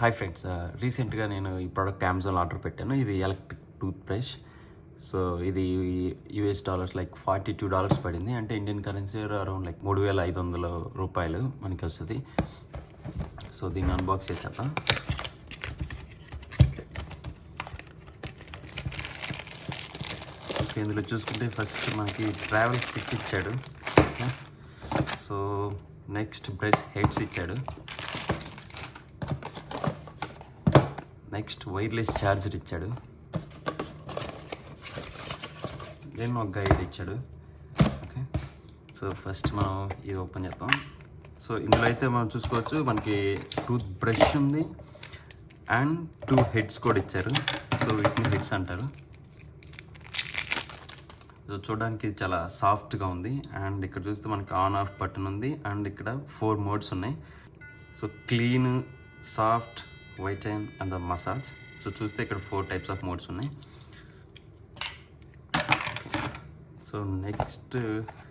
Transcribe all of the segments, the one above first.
Hi friends రీసెంట్గా నేను ఈ ప్రోడక్ట్ అమెజాన్లో ఆర్డర్ పెట్టాను. ఇది ఎలక్ట్రిక్ టూత్ బ్రష్ సో ఇది US dollars like forty two dollars పడింది. అంటే ఇండియన్ కరెన్సీ అరౌండ్ లైక్ మూడు వేల ఐదు వందల రూపాయలు మనకి వస్తుంది. సో దీన్ని అన్బాక్స్ చేసేద్దాం. సో ఇందులో చూసుకుంటే ఫస్ట్ మనకి ట్రావెల్ కిట్ ఇచ్చాడు. సో నెక్స్ట్ బ్రష్ హెడ్స్ ఇచ్చాడు. నెక్స్ట్ వైర్లెస్ ఛార్జర్ ఇచ్చాడు. దెన్ ఒక గైడ్ ఇచ్చాడు. ఓకే సో ఫస్ట్ మనం ఇది ఓపెన్ చేద్దాం. సో ఇందులో అయితే మనం చూసుకోవచ్చు మనకి టూత్ బ్రష్ ఉంది అండ్ టూ హెడ్స్ కూడా ఇచ్చారు. సో వీటిని హెడ్స్ అంటారు. సో చూడడానికి చాలా సాఫ్ట్గా ఉంది అండ్ ఇక్కడ చూస్తే మనకి ఆన్ ఆఫ్ బటన్ ఉంది అండ్ ఇక్కడ ఫోర్ మోడ్స్ ఉన్నాయి. So clean soft white and and the massage. So చూస్తే ఇక్కడ ఫోర్ టైప్స్ ఆఫ్ మోడ్స్ ఉన్నాయి. సో నెక్స్ట్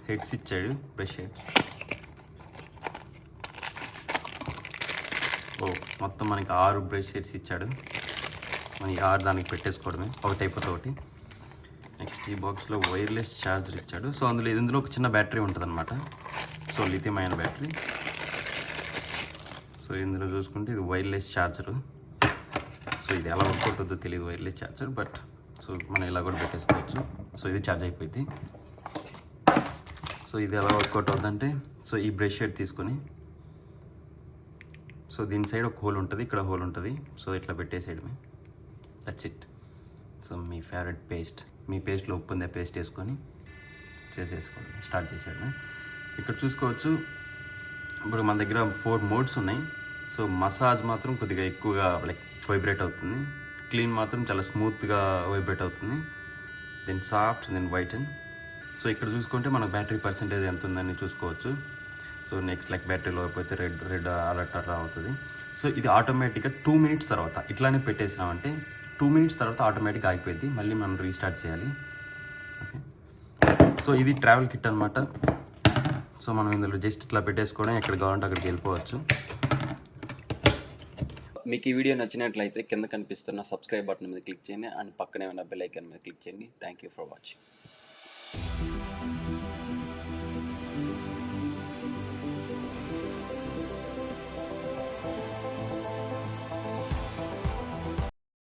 హెడ్స్ ఇచ్చాడు బ్రష్ హెడ్స్. ఓ మొత్తం మనకి ఆరు బ్రష్ హెడ్స్ ఇచ్చాడు. మన ఆరు దానికి పెట్టేసుకోవడమే ఒకటి అయిపోతే ఒకటి నెక్స్ట్ ఈ బాక్స్లో వైర్లెస్ ఛార్జర్ ఇచ్చాడు. సో అందులో ఇందులో ఒక చిన్న బ్యాటరీ ఉంటుంది సో లిథియం అయిన బ్యాటరీ సో ఇందులో చూసుకుంటే ఇది వైర్లెస్ ఛార్జరు. సో ఇది ఎలా వర్క్ అవుతుందో తెలియదు వైర్లెస్ ఛార్జర్ బట్ సో మనం ఇలా కూడా పెట్టేసుకోవచ్చు. సో ఇది ఛార్జ్ అయిపోయింది. సో ఇది ఎలా వర్కౌట్ అవుతుందంటే సో ఈ బ్రష్ షెడ్ తీసుకొని సో దీని సైడ్ ఒక హోల్ ఉంటుంది ఇక్కడ హోల్ ఉంటుంది. సో ఇట్లా పెట్టేసేయడమే. దట్స్ ఇట్ సో మీ ఫేవరెట్ పేస్ట్ మీ పేస్ట్లో ఉప్పు ఉందే పేస్ట్ వేసుకొని చేసేసుకోండి స్టార్ట్ చేసేయడమే. ఇక్కడ చూసుకోవచ్చు. ఇప్పుడు మన దగ్గర ఫోర్ మోడ్స్ ఉన్నాయి. సో మసాజ్ మాత్రం కొద్దిగా ఎక్కువగా లైక్ వైబ్రేట్ అవుతుంది. క్లీన్ మాత్రం చాలా స్మూత్గా వైబ్రేట్ అవుతుంది. Then soft then white and so ఇక్కడ చూసుకుంటే మనకు బ్యాటరీ పర్సంటేజ్ ఎంత ఉందని చూసుకోవచ్చు. సో నెక్స్ట్ లైక్ బ్యాటరీ లో అయిపోతే రెడ్ రెడ్ అలర్ట్ అలా అవుతుంది. సో ఇది ఆటోమేటిక్గా టూ మినిట్స్ తర్వాత ఇట్లానే పెట్టేసినామంటే టూ మినిట్స్ తర్వాత ఆటోమేటిక్గా ఆగిపోయింది. మళ్ళీ మనం రీస్టార్ట్ చేయాలి. ఓకే సో ఇది ట్రావెల్ కిట్ అనమాట సో మనం ఇందులో జస్ట్ ఇట్లా పెట్టేసుకోవడం ఎక్కడ కావాలంటే అక్కడికి వెళ్ళిపోవచ్చు. మీకు ఈ వీడియో నచ్చినట్లయితే కింద కనిపిస్తున్న సబ్స్క్రైబ్ బటన్ మీద క్లిక్ చేయండి అండ్ పక్కనే ఉన్న బెల్ ఐకాన్ మీద క్లిక్ చేయండి. Thank you for watching